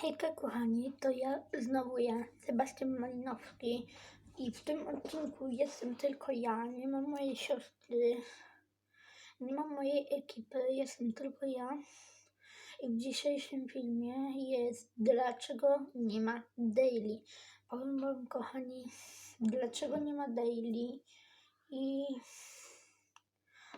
Hejka kochani, to ja, znowu ja, Sebastian Malinowski i w tym odcinku jestem tylko ja, nie ma mojej siostry, nie ma mojej ekipy, jestem tylko ja. I w dzisiejszym filmie jest dlaczego nie ma daily. Powiem wam kochani, dlaczego nie ma daily i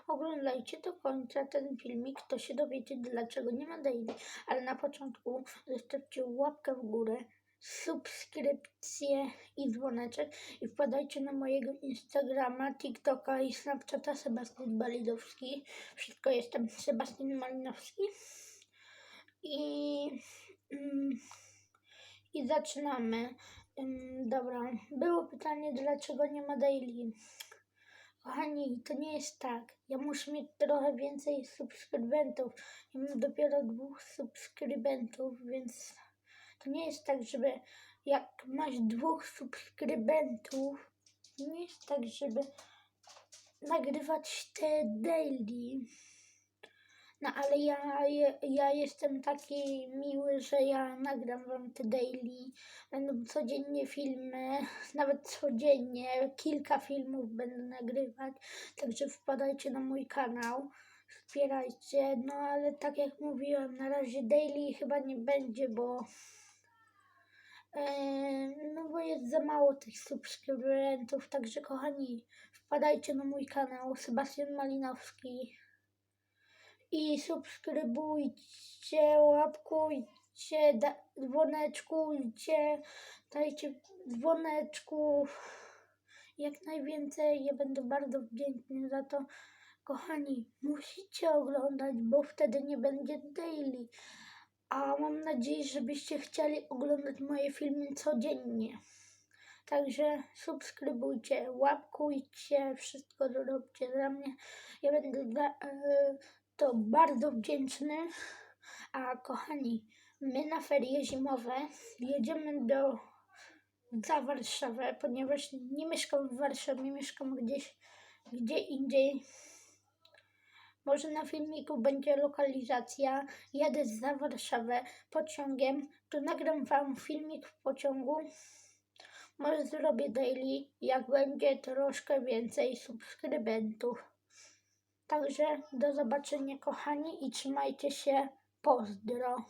Oglądajcie do końca ten filmik, to się dowiecie dlaczego nie ma daily. Ale na początku zostawcie łapkę w górę, subskrypcję i dzwoneczek i wpadajcie na mojego Instagrama, TikToka i Snapchata Sebastian Balidowski. Wszystko jestem Sebastian Malinowski. I, mm, i zaczynamy. Ym, dobra, było pytanie, dlaczego nie ma daily. Kochani, to nie jest tak. Ja muszę mieć trochę więcej subskrybentów. Ja mam dopiero dwóch subskrybentów, więc to nie jest tak, żeby jak masz dwóch subskrybentów, nie jest tak, żeby nagrywać te daily. No ale ja, ja jestem taki miły, że ja nagram wam te daily. Będą codziennie filmy, nawet codziennie, kilka filmów będę nagrywać. Także wpadajcie na mój kanał, wspierajcie. No ale tak jak mówiłem, na razie daily chyba nie będzie, bo Eee, no bo jest za mało tych subskrybentów, także kochani, wpadajcie na mój kanał Sebastian Malinowski i subskrybujcie, łapkujcie, da, dzwoneczkujcie, dajcie dzwoneczków jak najwięcej. Ja będę bardzo wdzięczny za to. Kochani, musicie oglądać, bo wtedy nie będzie daily. A mam nadzieję, żebyście chcieli oglądać moje filmy codziennie. Także subskrybujcie, łapkujcie, wszystko róbcie dla mnie. Ja będę e, to bardzo wdzięczny. A kochani, my na ferie zimowe jedziemy do za Warszawę, ponieważ nie mieszkam w Warszawie, mieszkam gdzieś gdzie indziej. Może na filmiku będzie lokalizacja. Jadę za Warszawę pociągiem. To nagram wam filmik w pociągu. Może zrobię daily, jak będzie troszkę więcej subskrybentów. Także do zobaczenia kochani i trzymajcie się. Pozdro.